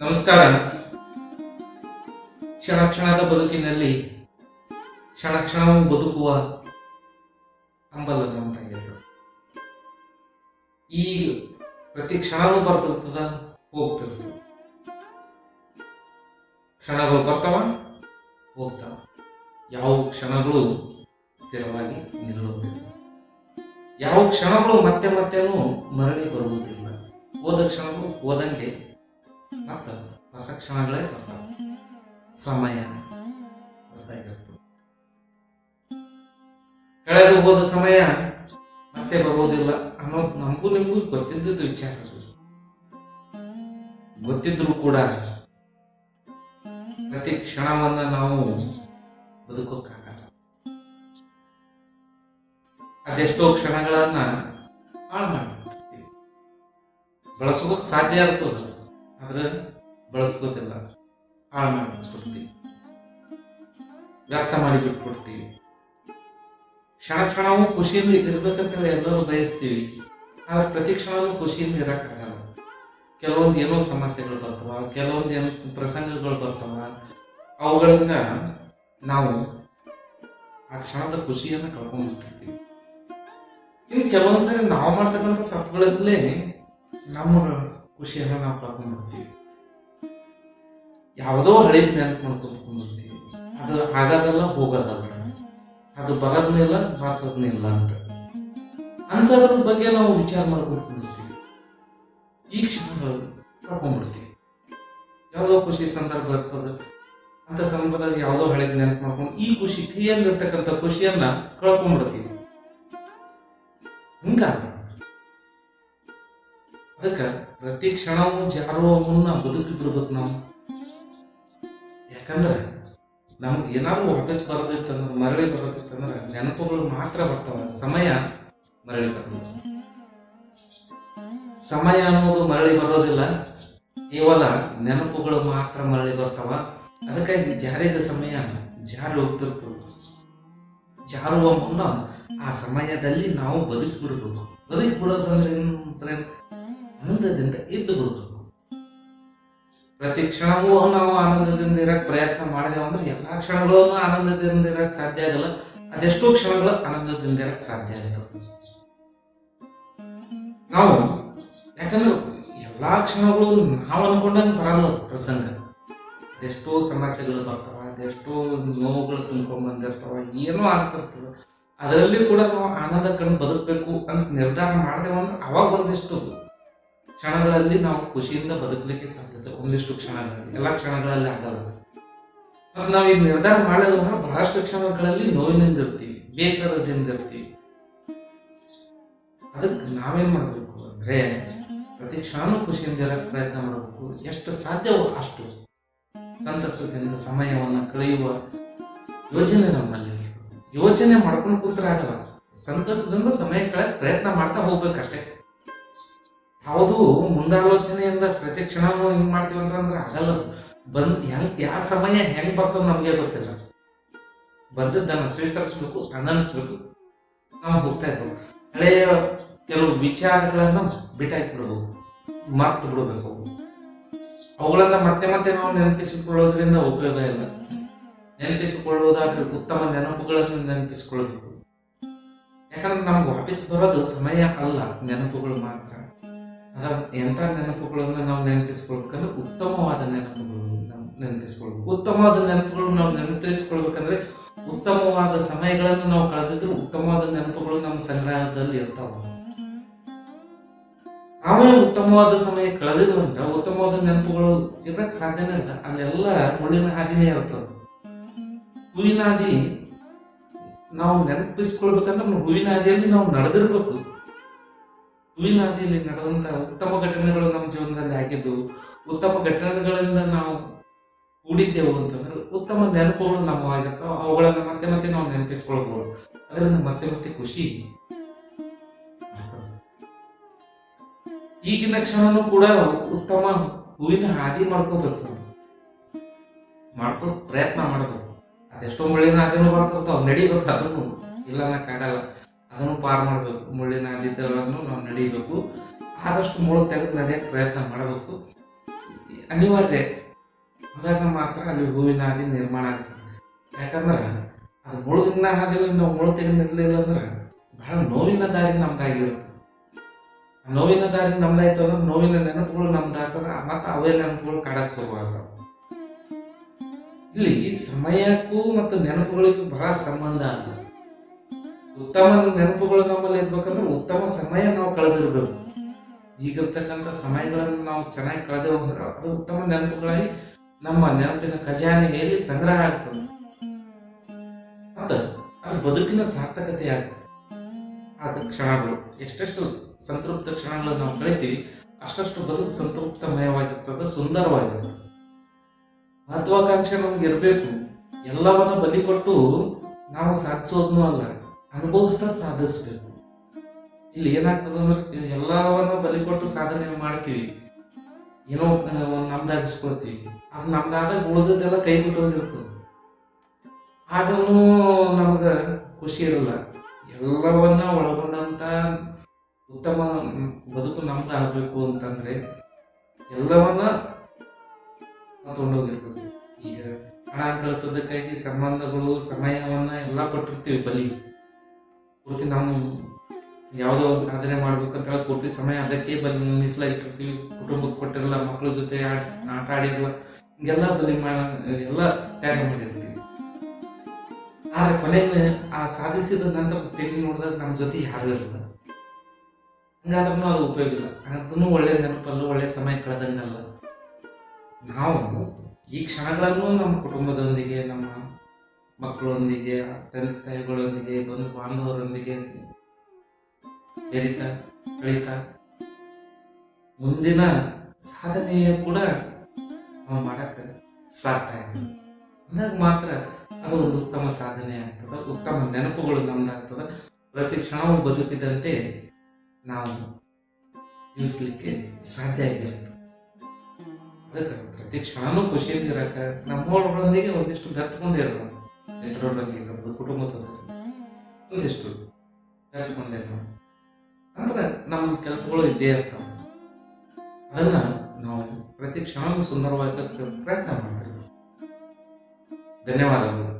ನಮಸ್ಕಾರ. ಕ್ಷಣ ಕ್ಷಣದ ಬದುಕಿನಲ್ಲಿ ಕ್ಷಣ ಕ್ಷಣವೂ ಬದುಕುವ ಹಂಬಲ ಈ ಪ್ರತಿ ಕ್ಷಣವೂ ಬರ್ತಿರ್ತದ ಹೋಗ್ತಿರ್ತದ ಕ್ಷಣಗಳು ಬರ್ತಾವ, ಹೋಗ್ತಾವ. ಯಾವ ಕ್ಷಣಗಳು ಸ್ಥಿರವಾಗಿ ನಿಲ್ಲುವುದಿಲ್ಲ. ಯಾವ ಕ್ಷಣಗಳು ಮತ್ತೆ ಮತ್ತೇನು ಮರಳಿ ಬರುವುದಿಲ್ಲ. ಹೋದ ಕ್ಷಣಗಳು ಹೋದಂಗೆ ಮತ್ತ ಹೊಸ ಕ್ಷಣಗಳೇ ಬರ್ತಾವ ಸಮಯ ಹೊಸದಾಗಿರ್ತದೆ. ಕಳೆದು ಹೋದ ಸಮಯ ಮತ್ತೆ ಬರುವುದಿಲ್ಲ ಅನ್ನೋದು ನಮಗೂ ನಿಮಗೂ ಗೊತ್ತಿದ್ದದ್ದು ವಿಚಾರ. ಗೊತ್ತಿದ್ರು ಕೂಡ ಪ್ರತಿ ಕ್ಷಣವನ್ನ ನಾವು ಬದುಕೋಕ್ಕಾಗಲ್ಲ. ಅದೆಷ್ಟೋ ಕ್ಷಣಗಳನ್ನ ಹಾಳು ಮಾಡಿಬಿಡ್ತೀವಿ ಬಳಸ್ಕೋಕ್ ಸಾಧ್ಯ ಇರ್ತದ ಆದ್ರೆ ಬಳಸ್ಕೋತಿಲ್ಲ. ಹಾಳು ಮಾಡಿಬಿಟ್ಬಿಡ್ತೀವಿ ವ್ಯರ್ಥ ಮಾಡಿ ಬಿಟ್ಬಿಡ್ತೀವಿ ಕ್ಷಣ ಕ್ಷಣವೂ ಖುಷಿಯಿಂದ ಇರ್ಬೇಕಂತೇಳಿ ಎಲ್ಲರೂ ಬಯಸ್ತೀವಿ. ಆದ್ರೆ ಪ್ರತಿ ಕ್ಷಣವೂ ಖುಷಿಯಿಂದ ಇರೋಕ್ಕಾಗಲ್ಲ. ಕೆಲವೊಂದು ಏನೋ ಸಮಸ್ಯೆಗಳು ಬರ್ತವ, ಕೆಲವೊಂದು ಏನೋ ಪ್ರಸಂಗಗಳು ಬರ್ತವ. ಅವುಗಳಿಂದ ನಾವು ಆ ಕ್ಷಣದ ಖುಷಿಯನ್ನು ಕಳ್ಕೊಂಡ್ಬಿಡ್ತೀವಿ. ಇನ್ನು ಕೆಲವೊಂದ್ಸರಿ ನಾವು ಮಾಡ್ತಕ್ಕಂಥ ತಪ್ಪುಗಳಲ್ಲೇ ನಮ್ಮ ಖುಷಿಯನ್ನು ನಾವು ಕಳ್ಕೊಂಡ್ಬಿಡ್ತೀವಿ ಯಾವುದೋ ಹಳಿದ ನೆನಪು ಮಾಡ್ಕೊಂಡು ಕುಂದಿರ್ತೀವಿ ಅದು ಆಗೋದಲ್ಲ ಹೋಗೋದಲ್ಲ ಅದು ಬರೋದನ್ನಿಲ್ಲ ಇಲ್ಲ ಬಾರಿಸೋದ್ನೇ ಇಲ್ಲ ಅಂತ. ಅಂಥದ್ರ ಬಗ್ಗೆ ನಾವು ವಿಚಾರ ಮಾಡ್ಕೊಂಡು ಕುಂದಿರ್ತೀವಿ ಈ ಕ್ಷಣಗಳು ಕಳ್ಕೊಂಡ್ಬಿಡ್ತೀವಿ ಯಾವುದೋ ಖುಷಿ ಸಂದರ್ಭ ಇರ್ತದೆ, ಅಂತ ಸಂದರ್ಭದಾಗ ಯಾವುದೋ ಹಳೆದ ನೆನಪು ಮಾಡ್ಕೊಂಡು ಈ ಖುಷಿ ಕೈಯಲ್ಲಿರ್ತಕ್ಕಂಥ ಖುಷಿಯನ್ನ ಕಳ್ಕೊಂಡ್ಬಿಡ್ತೀವಿ ಹಿಂಗಾಗ ಅದಕ್ಕೆ ಪ್ರತಿ ಕ್ಷಣವೂ ಜಾರುವ ಅವನ್ನ ಬದುಕಿ ಬಿಡ್ಬೇಕು ನಾವು. ಯಾಕಂದ್ರೆ ನಮ್ಗೆ ಏನಾದ್ರು ವಾಪಸ್ ಬರೋದಿತ್ತಂದ್ರೆ ಮರಳಿ ಬರೋದಿತ್ತಂದ್ರೆ ನೆನಪುಗಳು ಮಾತ್ರ ಬರ್ತಾವ. ಸಮಯ ಮರಳಿ ಬರ್ಬೋದು ಸಮಯ ಅನ್ನೋದು ಮರಳಿ ಬರೋದಿಲ್ಲ. ಕೇವಲ ನೆನಪುಗಳು ಮಾತ್ರ ಮರಳಿ ಬರ್ತಾವ. ಅದಕ್ಕಾಗಿ ಜಾರಿದ ಸಮಯ ಜಾರಿ ಹೋಗ್ತಿರ್ತದೆ ಜಾರುವ ಮುನ್ನ ಆ ಸಮಯದಲ್ಲಿ ನಾವು ಬದುಕಿ ಬಿಡಬೇಕು. ಬದುಕಿ ಬಿಡೋದಂದ್ರೆ ಆನಂದದಿಂದ ಇದ್ದು ಬಿಡ್ತು. ಪ್ರತಿ ಕ್ಷಣವೂ ನಾವು ಆನಂದದಿಂದ ಇರಕ್ ಪ್ರಯತ್ನ ಮಾಡಿದೆವು ಅಂದ್ರೆ ಎಲ್ಲಾ ಕ್ಷಣಗಳನ್ನು ಆನಂದದಿಂದ ಇರಕ್ ಸಾಧ್ಯ ಆಗಲ್ಲ. ಅದೆಷ್ಟೋ ಕ್ಷಣಗಳು ಆನಂದದಿಂದ ಇರಕ್ ಸಾಧ್ಯ ಆಗುತ್ತೆ ನಾವು ಯಾಕಂದ್ರೆ ಎಲ್ಲಾ ಕ್ಷಣಗಳು ನಾವು ಅನ್ಕೊಂಡಂಗೆ ಬರಲ್ಲ ಪ್ರಸಂಗ. ಅದೆಷ್ಟೋ ಸಮಸ್ಯೆಗಳು ಬರ್ತಾವ, ಅದೆಷ್ಟೋ ನೋವುಗಳು ತುಂಬ್ಕೊಂಡ್ ಬಂದಿರ್ತಾವ, ಏನೋ ಆಗ್ತಿರ್ತವೆ ಅದರಲ್ಲಿ ಕೂಡ ನಾವು ಆನಂದ ಕಂಡು ಬದುಕಬೇಕು ಅಂತ ನಿರ್ಧಾರ ಮಾಡಿದೆವು ಅಂದ್ರೆ ಅವಾಗ ಒಂದಿಷ್ಟು ಕ್ಷಣಗಳಲ್ಲಿ ನಾವು ಖುಷಿಯಿಂದ ಬದುಕಲಿಕ್ಕೆ ಸಾಧ್ಯತೆ ಒಂದಿಷ್ಟು ಕ್ಷಣಗಳಲ್ಲಿ. ಎಲ್ಲ ಕ್ಷಣಗಳಲ್ಲಿ ಆಗಲ್ಲ. ನಾವು ಈ ನಿರ್ಧಾರ ಮಾಡಲು ಅಂದ್ರೆ ಬಹಳಷ್ಟು ಕ್ಷಣಗಳಲ್ಲಿ ನೋವಿನಿಂದ ಇರ್ತೀವಿ, ಬೇಸರದಿಂದ ಇರ್ತೀವಿ. ಅದಕ್ಕೆ ನಾವೇನ್ ಮಾಡಬೇಕು ಅಂದ್ರೆ ಪ್ರತಿ ಕ್ಷಣನೂ ಖುಷಿಯಿಂದ ಇರಕ್ಕೆ ಪ್ರಯತ್ನ ಮಾಡಬೇಕು. ಎಷ್ಟು ಸಾಧ್ಯವೋ ಅಷ್ಟು. ಸಂತಸದಿಂದ, ಸಮಯವನ್ನು ಕಳೆಯುವ ಯೋಚನೆ ನಮ್ಮಲ್ಲಿ. ಯೋಚನೆ ಮಾಡ್ಕೊಂಡು ಕೂತ್ರೆ ಆಗಲ್ಲ. ಸಂತಸದಿಂದ ಸಮಯ ಕಳೆಯಕ್ ಪ್ರಯತ್ನ ಮಾಡ್ತಾ ಹೋಗ್ಬೇಕಷ್ಟೇ. ಯಾವುದು ಮುಂದಾಲೋಚನೆಯಿಂದ ಪ್ರತಿ ಕ್ಷಣವೂ ಹಿಂಗ್ ಮಾಡ್ತೀವಿ ಅಂತಂದ್ರೆ ಆಗಲ್ಲ ಅದು. ಬಂದ್ ಹೆಂಗ್, ಯಾವ ಸಮಯ ಹೆಂಗ್ ಬರ್ತದ ನಮಗೆ ಗೊತ್ತಿಲ್ಲ. ಬಂದದ್ದನ್ನ ಸ್ವೀಕರಿಸ್ಬೇಕು ಆನಂದಿಸ್ಬೇಕು ನಾವು ಹೋಗ್ತಾ ಇರ್ಬೇಕು ಹಳೆಯ ಕೆಲವು ವಿಚಾರಗಳನ್ನ ಬಿಟ್ಟಾಕಿ ಬಿಡಬೇಕು, ಮರ್ತು ಬಿಡಬೇಕು. ಅವುಗಳನ್ನ ಮತ್ತೆ ಮತ್ತೆ ನಾವು ನೆನಪಿಸಿಕೊಳ್ಳೋದ್ರಿಂದ ಉಪಯೋಗ ಇಲ್ಲ. ನೆನಪಿಸಿಕೊಳ್ಳುವುದಾದ್ರೆ ಉತ್ತಮ ನೆನಪುಗಳನ್ನು ನೆನಪಿಸಿಕೊಳ್ಳಬೇಕು. ಯಾಕಂದ್ರೆ ನಮ್ಗೆ ವಾಪಸ್ ಬರೋದು ಸಮಯ ಅಲ್ಲ, ನೆನಪುಗಳು ಮಾತ್ರ. ಅದ ಎಂಥ ನೆನಪುಗಳನ್ನು ನಾವು ನೆನಪಿಸ್ಕೊಳ್ಬೇಕಂದ್ರೆ ಉತ್ತಮವಾದ ನೆನಪುಗಳು ನಾವು ನೆನಪಿಸ್ಕೊಳ್ಬೇಕು. ಉತ್ತಮವಾದ ನೆನಪುಗಳು ನಾವು ನೆನಪಿಸ್ಕೊಳ್ಬೇಕಂದ್ರೆ ಉತ್ತಮವಾದ ಸಮಯಗಳನ್ನು ನಾವು ಕಳೆದಿದ್ರೆ ಉತ್ತಮವಾದ ನೆನಪುಗಳು ನಮ್ಮ ಸಂಗ್ರಹದಲ್ಲಿ ಇರ್ತಾವ. ನಾವೇ ಉತ್ತಮವಾದ ಸಮಯ ಕಳೆದಿದ್ರು ಅಂದ್ರೆ ಉತ್ತಮವಾದ ನೆನಪುಗಳು ಇರಕ್ ಸಾಧ್ಯನೇ ಇಲ್ಲ. ಅಲ್ಲೆಲ್ಲ ಮುಳ್ಳಿನ ಹಾದಿನೇ ಇರ್ತದೆ ಹೂವಿನ ಹಾದಿ ನಾವು ನೆನಪಿಸ್ಕೊಳ್ಬೇಕಂದ್ರೆ ಹೂವಿನ ಹಾದಿಯಲ್ಲಿ ನಾವು ನಡೆದಿರ್ಬೇಕು. ಹೂವಿನ ಹಾದಿಯಲ್ಲಿ ನಡೆದಂತ ಉತ್ತಮ ಘಟನೆಗಳು ನಮ್ಮ ಜೀವನದಲ್ಲಿ ಆಗಿದ್ದು, ಉತ್ತಮ ಘಟನೆಗಳಿಂದ ನಾವು ಕೂಡಿದ್ದೆವು ಅಂತಂದ್ರೆ ಉತ್ತಮ ನೆನಪುಗಳು ನಮ್ಮವಾಗಿರ್ತಾವ. ಅವುಗಳನ್ನು ಮತ್ತೆ ಮತ್ತೆ ನಾವು ನೆನಪಿಸ್ಕೊಳ್ಬಹುದು ಅದರಿಂದ ಮತ್ತೆ ಮತ್ತೆ ಖುಷಿ. ಈಗಿನ ಕ್ಷಣನೂ ಕೂಡ ಉತ್ತಮ ಹೂವಿನ ಹಾದಿ ಮಾಡ್ಕೋಬೇಕು. ಮಾಡ್ಕೊ ಪ್ರಯತ್ನ ಮಾಡಬೇಕು. ಅದೆಷ್ಟೋ ಮಳೆನ ಹಾದಿನೂ ಬರ್ತಿರ್ತಾವ ನಡಿಬೇಕು ಅದನ್ನು ಇಲ್ಲ ಅನ್ನಕ್ಕಾಗಲ್ಲ. ಅದನ್ನು ಪಾರ್ ಮಾಡಬೇಕು. ಮುಳ್ಳಿನ ಹಾದಿಗಳನ್ನು ನಾವು ನಡೀಬೇಕು ಆದಷ್ಟು ಮುಳ್ಳು ತೆಗೆದು ನಡೆಯಕ್ಕೆ ಪ್ರಯತ್ನ ಮಾಡಬೇಕು. ಅನಿವಾರ್ಯ. ಆದಾಗ ಮಾತ್ರ ಅಲ್ಲಿ ಹೂವಿನ ಹಾದಿ ನಿರ್ಮಾಣ ಆಗ್ತದೆ. ಯಾಕಂದ್ರೆ ಅದು ಮುಳುಗಿನ ಹಾದಿಯಲ್ಲಿ ನಾವು ಮುಳು ತೆಗೆದಿರಲಿಲ್ಲ ಅಂದ್ರೆ ಬಹಳ ನೋವಿನ ದಾರಿ ನಮ್ದಾಗಿರುತ್ತೆ ನೋವಿನ ದಾರಿ ನಮ್ದಾಯ್ತು ಅಂದ್ರೆ ನೋವಿನ ನೆನಪುಗಳು ನಮ್ದಾಗ್ತದೆ ಮತ್ತೆ ಅವೇ ನೆನಪುಗಳು ಕಾಡಕ್ಕೆ ಶುರುವಾಗ್ತವೆ. ಇಲ್ಲಿ ಸಮಯಕ್ಕೂ ಮತ್ತು ನೆನಪುಗಳಿಗೂ ಬಹಳ ಸಂಬಂಧ ಅದ. ಉತ್ತಮ ನೆನಪುಗಳು ನಮ್ಮಲ್ಲಿ ಇರ್ಬೇಕಂದ್ರೆ ಉತ್ತಮ ಸಮಯ ನಾವು ಕಳೆದಿರ್ಬೇಕು. ಈಗಿರ್ತಕ್ಕಂಥ ಸಮಯಗಳನ್ನು ನಾವು ಚೆನ್ನಾಗಿ ಕಳೆದೇವು ಅಂದ್ರೆ ಅದು ಉತ್ತಮ ನೆನಪುಗಳಾಗಿ ನಮ್ಮ ನೆನಪಿನ ಖಜಾನೆಯಲ್ಲಿ ಸಂಗ್ರಹ ಆಗ್ತದೆ. ಅದು ಅದು ಬದುಕಿನ ಸಾರ್ಥಕತೆ ಆಗ್ತದೆ. ಆದ ಕ್ಷಣಗಳು, ಎಷ್ಟೆಷ್ಟು ಸಂತೃಪ್ತ ಕ್ಷಣಗಳನ್ನು ನಾವು ಕಳಿತೀವಿ, ಅಷ್ಟಷ್ಟು ಬದುಕು ಸಂತೃಪ್ತಮಯವಾಗಿರ್ತದೆ, ಸುಂದರವಾಗಿರ್ತದೆ. ಮಹತ್ವಾಕಾಂಕ್ಷೆ ನಮ್ಗೆ ಇರಬೇಕು. ಎಲ್ಲವನ್ನ ಬಲಿ ಕೊಟ್ಟು ನಾವು ಸಾಧಿಸೋದ್ನೂ ಅಲ್ಲ. ಅನುಭವಿಸ್ತಾ ಸಾಧಿಸ್ಬೇಕು ಇಲ್ಲಿ ಏನಾಗ್ತದೆ ಅಂದ್ರೆ ಎಲ್ಲವನ್ನ ಬಲಿ ಕೊಟ್ಟು ಸಾಧನೆ ಮಾಡ್ತೀವಿ. ಏನೋ ಒಂದು ನಮ್ದಾಗಿಸ್ಕೊಳ್ತೀವಿ ಅದು ನಮ್ದಾದಾಗ ಉಳಿದದ್ದೆಲ್ಲ ಕೈ ಬಿಟ್ಟು ಹೋಗಿರ್ತದೆ. ನಮಗ ಖುಷಿ ಇರಲ್ಲ. ಎಲ್ಲವನ್ನ ಒಳಗೊಂಡಂತ ಉತ್ತಮ ಬದುಕು ನಮ್ದು ಆಗಬೇಕು ಅಂತಂದ್ರೆ ಎಲ್ಲವನ್ನ ತೊಗೊಂಡೋಗಿರ್ಬೇಕು. ಈಗ ಹಣ ಕಳಿಸೋದಕ್ಕಾಗಿ ಸಂಬಂಧಗಳು, ಸಮಯವನ್ನ ಎಲ್ಲ ಕೊಟ್ಟಿರ್ತೀವಿ ಬಲಿ. ಪೂರ್ತಿ ನಾವು ಯಾವುದೋ ಒಂದು ಸಾಧನೆ ಮಾಡ್ಬೇಕಂತ ಹೇಳಿ ಪೂರ್ತಿ ಸಮಯ ಅದಕ್ಕೆ ಬಂದು ಮೀಸಲಾಗಿಟ್ಟಿರ್ತೀವಿ. ಕುಟುಂಬಕ್ಕೆ ಕೊಟ್ಟಿರಲ್ಲ ಮಕ್ಕಳ ಜೊತೆ ಆಟ ಆಟ ಆಡಿರಲ್ಲ, ಹಿಂಗೆಲ್ಲ ಬಲಿ ಎಲ್ಲ ತ್ಯಾಗ ಮಾಡಿರ್ತೀವಿ. ಆದ್ರೆ ಕೊನೆಗೆ ಆ ಸಾಧಿಸಿದ ನಂತರ ತಿರುಗಿ ನೋಡಿದಾಗ ನಮ್ಮ ಜೊತೆ ಯಾರು ಇರಲ್ಲ. ಹಂಗಾದ್ರೂ ಅದು ಉಪಯೋಗ ಇಲ್ಲ. ಅದನ್ನು ಒಳ್ಳೆ ನೆನಪಲ್ಲ ಒಳ್ಳೆ ಸಮಯ ಕಳೆದಂಗಲ್ಲ. ನಾವು ಈ ಕ್ಷಣಗಳನ್ನು ನಮ್ಮ ಕುಟುಂಬದೊಂದಿಗೆ, ನಮ್ಮ ಮಕ್ಕಳೊಂದಿಗೆ, ತಂದೆ ತಾಯಿಗಳೊಂದಿಗೆ, ಬಂಧು ಬಾಂಧವರೊಂದಿಗೆ ಬೆರಿತಾ ಕಳೀತಾ ಮುಂದಿನ ಸಾಧನೆಯ ಕೂಡ ನಾವು ಮಾಡಕ್ಕೆ ಸಾಧ್ಯ ಅಂದಾಗ ಮಾತ್ರ ಅದು ಒಂದು ಉತ್ತಮ ಸಾಧನೆ ಆಗ್ತದೆ, ಉತ್ತಮ ನೆನಪುಗಳು ನಮ್ದಾಗ್ತದೆ. ಪ್ರತಿ ಕ್ಷಣವೂ ಬದುಕಿದಂತೆ ನಾವು ಜೀವಿಸ್ಲಿಕ್ಕೆ ಸಾಧ್ಯ ಆಗಿರ್ತದೆ ಅದಕ್ಕೆ ಪ್ರತಿ ಕ್ಷಣನೂ ಖುಷಿಯಿಂದ ಇರಕ್ಕೆ ನಮ್ಮವರೊಂದಿಗೆ ಒಂದಿಷ್ಟು ಬೆರೆತ್ಕೊಂಡಿರೋಣ ಮಿತ್ರರೊಂದಿಗೆ ಇರ್ಬೋದು ಕುಟುಂಬದೊಂದಿಗೆ ಒಂದಿಷ್ಟು ಬೆರೆತ್ಕೊಂಡಿರೋಣ ಅಂದ್ರೆ ನಮ್ಮ ಕೆಲಸಗಳು ಇದ್ದೇ ಇರ್ತಾವೆ. ಅದನ್ನ ನಾವು ಪ್ರತಿ ಕ್ಷಣ ಸುಂದರವಾಗಿ ಪ್ರಯತ್ನ ಮಾಡ್ತಿರ್ತೀವಿ. ಧನ್ಯವಾದಗಳು.